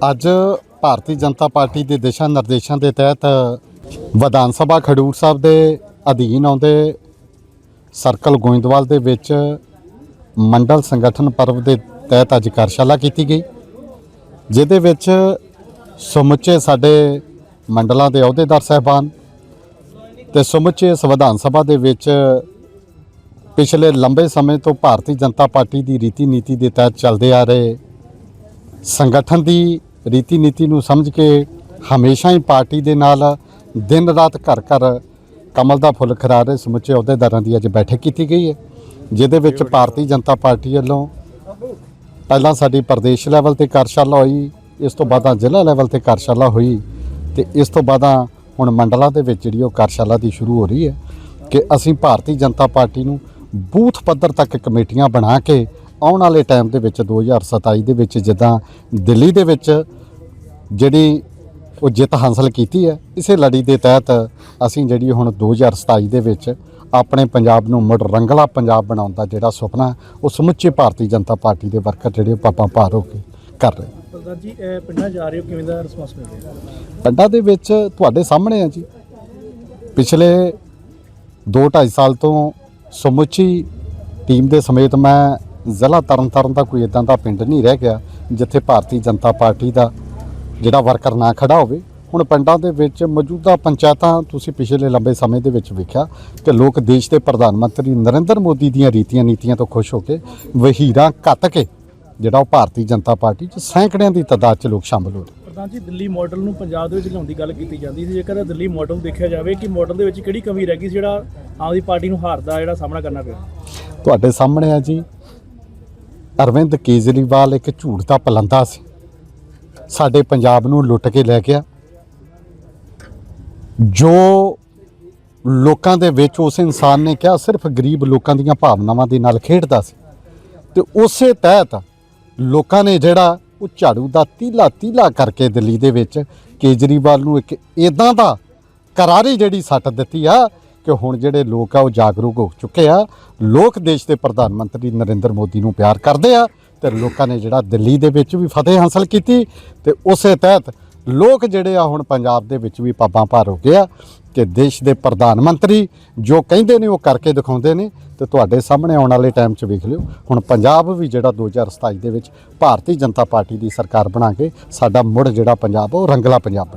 ਅੱਜ ਭਾਰਤੀ ਜਨਤਾ ਪਾਰਟੀ ਦੇ ਦਿਸ਼ਾ ਨਿਰਦੇਸ਼ਾਂ ਦੇ ਤਹਿਤ ਵਿਧਾਨ ਸਭਾ ਖਡੂਰ ਸਾਹਿਬ ਦੇ ਅਧੀਨ ਆਉਂਦੇ ਸਰਕਲ ਗੋਇੰਦਵਾਲ ਦੇ ਵਿੱਚ ਮੰਡਲ ਸੰਗਠਨ ਪਰਵ ਦੇ ਤਹਿਤ ਅੱਜ ਕਾਰਜਸ਼ਾਲਾ ਕੀਤੀ ਗਈ, ਜਿਹਦੇ ਵਿੱਚ ਸਮੁੱਚੇ ਸਾਡੇ ਮੰਡਲਾਂ ਦੇ ਅਹੁਦੇਦਾਰ ਸਹਿਬਾਨ ਤੇ ਸਮੁੱਚੇ ਸੰਵਿਧਾਨ ਸਭਾ ਦੇ ਵਿੱਚ ਪਿਛਲੇ ਲੰਬੇ ਸਮੇਂ ਤੋਂ ਭਾਰਤੀ ਜਨਤਾ ਪਾਰਟੀ ਦੀ ਰੀਤੀ ਨੀਤੀ ਦੇ ਤਹਿਤ ਚੱਲਦੇ ਆ ਰਹੇ ਸੰਗਠਨ ਦੀ ਰੀਤੀ ਨੀਤੀ ਨੂੰ ਸਮਝ ਕੇ ਹਮੇਸ਼ਾ ਹੀ ਪਾਰਟੀ ਦੇ ਨਾਲ ਦਿਨ ਰਾਤ ਘਰ ਘਰ ਕਮਲ ਦਾ ਫੁੱਲ ਖਿਲਾ ਰਹੇ ਸਮੁੱਚੇ ਅਹੁਦੇਦਾਰਾਂ ਦੀ ਅੱਜ ਬੈਠਕ ਕੀਤੀ ਗਈ ਹੈ, ਜਿਹਦੇ ਵਿੱਚ ਭਾਰਤੀ ਜਨਤਾ ਪਾਰਟੀ ਵੱਲੋਂ ਪਹਿਲਾਂ ਸਾਡੀ ਪ੍ਰਦੇਸ਼ ਲੈਵਲ ਤੇ ਕਾਰਜਸ਼ਾਲਾ ਹੋਈ, ਇਸ ਤੋਂ ਬਾਅਦ ਜ਼ਿਲ੍ਹਾ ਲੈਵਲ ਤੇ ਕਾਰਜਸ਼ਾਲਾ ਹੋਈ ਤੇ ਇਸ ਤੋਂ ਬਾਅਦ ਹੁਣ ਮੰਡਲਾਂ ਦੇ ਵਿੱਚ ਜਿਹੜੀ ਉਹ ਕਾਰਜਸ਼ਾਲਾ ਦੀ ਸ਼ੁਰੂ ਹੋ ਰਹੀ ਹੈ ਕਿ ਅਸੀਂ ਭਾਰਤੀ ਜਨਤਾ ਪਾਰਟੀ ਨੂੰ ਬੂਥ ਪੱਧਰ ਤੱਕ ਕਮੇਟੀਆਂ ਬਣਾ ਕੇ ਆਉਣ ਵਾਲੇ ਟਾਈਮ ਦੇ ਵਿੱਚ 2027 ਦੇ ਵਿੱਚ ਜਿੱਦਾਂ ਦਿੱਲੀ ਦੇ ਵਿੱਚ ਜਿਹੜੀ ਉਹ ਜਿੱਤ ਹਾਸਲ ਕੀਤੀ ਹੈ ਇਸੇ ਲੜੀ ਦੇ ਤਹਿਤ ਅਸੀਂ ਜਿਹੜੀ ਹੁਣ 2027 ਦੇ ਵਿੱਚ ਆਪਣੇ ਪੰਜਾਬ ਨੂੰ ਮੁੜ ਰੰਗਲਾ ਪੰਜਾਬ ਬਣਾਉਣ ਦਾ ਜਿਹੜਾ ਸੁਪਨਾ ਉਹ ਸਮੁੱਚੇ ਭਾਰਤੀ ਜਨਤਾ ਪਾਰਟੀ ਦੇ ਵਰਕਰ ਜਿਹੜੇ ਪਾਪਾ ਭਾਰ ਹੋ ਕੇ ਕਰ ਰਹੇ ਪ੍ਰਧਾਨ ਜੀ ਇਹ ਪਿੰਡਾਂ ਜਾ ਰਹੇ ਹੋ ਕਿਵੇਂ ਦਾ ਰਿਸਪਾਂਸ ਮਿਲ ਰਿਹਾ? ਪਿੰਡਾਂ ਦੇ ਵਿੱਚ ਤੁਹਾਡੇ ਸਾਹਮਣੇ ਆ ਜੀ। ਪਿਛਲੇ 2.5 ਸਾਲ ਤੋਂ ਸਮੁੱਚੀ ਟੀਮ ਦੇ ਸਮੇਤ ਮੈਂ ਜ਼ਿਲ੍ਹਾ ਤਰਨਤਾਰਨ ਦਾ ਕੋਈ ਇਦਾਂ ਦਾ ਪਿੰਡ ਨਹੀਂ ਰਹਿ ਗਿਆ ਜਿੱਥੇ ਭਾਰਤੀ ਜਨਤਾ ਪਾਰਟੀ ਦਾ ਜਿਹੜਾ ਵਰਕਰ ਨਾ ਖੜਾ ਹੋਵੇ। ਹੁਣ ਪਿੰਡਾਂ ਦੇ ਵਿੱਚ ਮੌਜੂਦਾ ਪੰਚਾਇਤਾਂ ਤੁਸੀਂ ਪਿਛਲੇ ਲੰਬੇ ਸਮੇਂ ਦੇ ਵਿੱਚ ਵੇਖਿਆ ਕਿ ਲੋਕ ਦੇਸ਼ ਦੇ ਪ੍ਰਧਾਨ ਮੰਤਰੀ ਨਰਿੰਦਰ ਮੋਦੀ ਦੀਆਂ ਰੀਤੀਆਂ ਨੀਤੀਆਂ ਤੋਂ ਖੁਸ਼ ਹੋ ਕੇ ਵਹੀਰਾਂ ਕੱਤ ਕੇ ਜਿਹੜਾ ਉਹ ਭਾਰਤੀ ਜਨਤਾ ਪਾਰਟੀ 'ਚ ਸੈਂਕੜਿਆਂ ਦੀ ਤਾਦਾਦ 'ਚ ਲੋਕ ਸ਼ਾਮਲ ਹੋ ਰਹੇ ਪ੍ਰਧਾਨ ਜੀ ਦਿੱਲੀ ਮਾਡਲ ਨੂੰ ਪੰਜਾਬ ਦੇ ਵਿੱਚ ਲਿਆਉਣ ਦੀ ਗੱਲ ਕੀਤੀ ਜਾਂਦੀ ਸੀ। ਜੇਕਰ ਦਿੱਲੀ ਮਾਡਲ ਦੇਖਿਆ ਜਾਵੇ ਕਿ ਮਾਡਲ ਦੇ ਵਿੱਚ ਕਿਹੜੀ ਕਮੀ ਰਹਿ ਗਈ ਸੀ ਜਿਹੜਾ ਆਮ ਆਦਮੀ ਪਾਰਟੀ ਨੂੰ ਹਾਰ ਦਾ ਜਿਹੜਾ ਸਾਹਮਣਾ ਕਰਨਾ ਪਿਆ? ਤੁਹਾਡੇ ਸਾਹਮਣੇ ਆ ਜੀ ਅਰਵਿੰਦ ਕੇਜਰੀਵਾਲ ਇੱਕ ਝੂਠ ਦਾ ਪਲੰਦਾ ਸੀ। ਸਾਡੇ ਪੰਜਾਬ ਨੂੰ ਲੁੱਟ ਕੇ ਲੈ ਗਿਆ। ਜੋ ਲੋਕਾਂ ਦੇ ਵਿੱਚ ਉਸ ਇਨਸਾਨ ਨੇ ਕਿਹਾ, ਸਿਰਫ ਗਰੀਬ ਲੋਕਾਂ ਦੀਆਂ ਭਾਵਨਾਵਾਂ ਦੇ ਨਾਲ ਖੇਡਦਾ ਸੀ। ਤੇ ਉਸੇ ਤਹਿਤ ਲੋਕਾਂ ਨੇ ਜਿਹੜਾ ਉਹ ਝਾੜੂ ਦਾ ਤੀਲਾ ਤੀਲਾ ਕਰਕੇ ਦਿੱਲੀ ਦੇ ਵਿੱਚ ਕੇਜਰੀਵਾਲ ਨੂੰ ਇੱਕ ਇਦਾਂ ਦਾ ਕਰਾਰੀ ਜਿਹੜੀ ਸੱਟ ਦਿੱਤੀ ਆ ਕਿ ਹੁਣ ਜਿਹੜੇ ਲੋਕ ਆ ਉਹ ਜਾਗਰੂਕ ਹੋ ਚੁੱਕੇ ਆ। ਲੋਕ ਦੇਸ਼ ਦੇ ਪ੍ਰਧਾਨ ਮੰਤਰੀ ਨਰਿੰਦਰ ਮੋਦੀ ਨੂੰ ਪਿਆਰ ਕਰਦੇ ਆ ਤੇ ਲੋਕਾਂ ਨੇ ਜਿਹੜਾ ਦਿੱਲੀ ਦੇ ਵਿੱਚ ਵੀ ਫਤਿਹ ਹਾਸਲ ਕੀਤੀ ਤੇ ਉਸੇ ਤਹਿਤ ਲੋਕ ਜਿਹੜੇ ਆ ਹੁਣ ਪੰਜਾਬ ਦੇ ਵਿੱਚ ਵੀ ਪਾਪਾਂ ਭਾਰ ਹੋ ਗਏ ਆ ਕਿ ਦੇਸ਼ ਦੇ ਪ੍ਰਧਾਨ ਮੰਤਰੀ ਜੋ ਕਹਿੰਦੇ ਨੇ ਉਹ ਕਰਕੇ ਦਿਖਾਉਂਦੇ ਨੇ ਤੇ ਤੁਹਾਡੇ ਸਾਹਮਣੇ ਆਉਣ ਵਾਲੇ ਟਾਈਮ 'ਚ ਵੇਖ ਲਿਓ। ਹੁਣ ਪੰਜਾਬ ਵੀ ਜਿਹੜਾ 2027 ਦੇ ਵਿੱਚ ਭਾਰਤੀ ਜਨਤਾ ਪਾਰਟੀ ਦੀ ਸਰਕਾਰ ਬਣਾ ਕੇ ਸਾਡਾ ਮੁੜ ਜਿਹੜਾ ਪੰਜਾਬ ਉਹ ਰੰਗਲਾ ਪੰਜਾਬ ਬਣੇ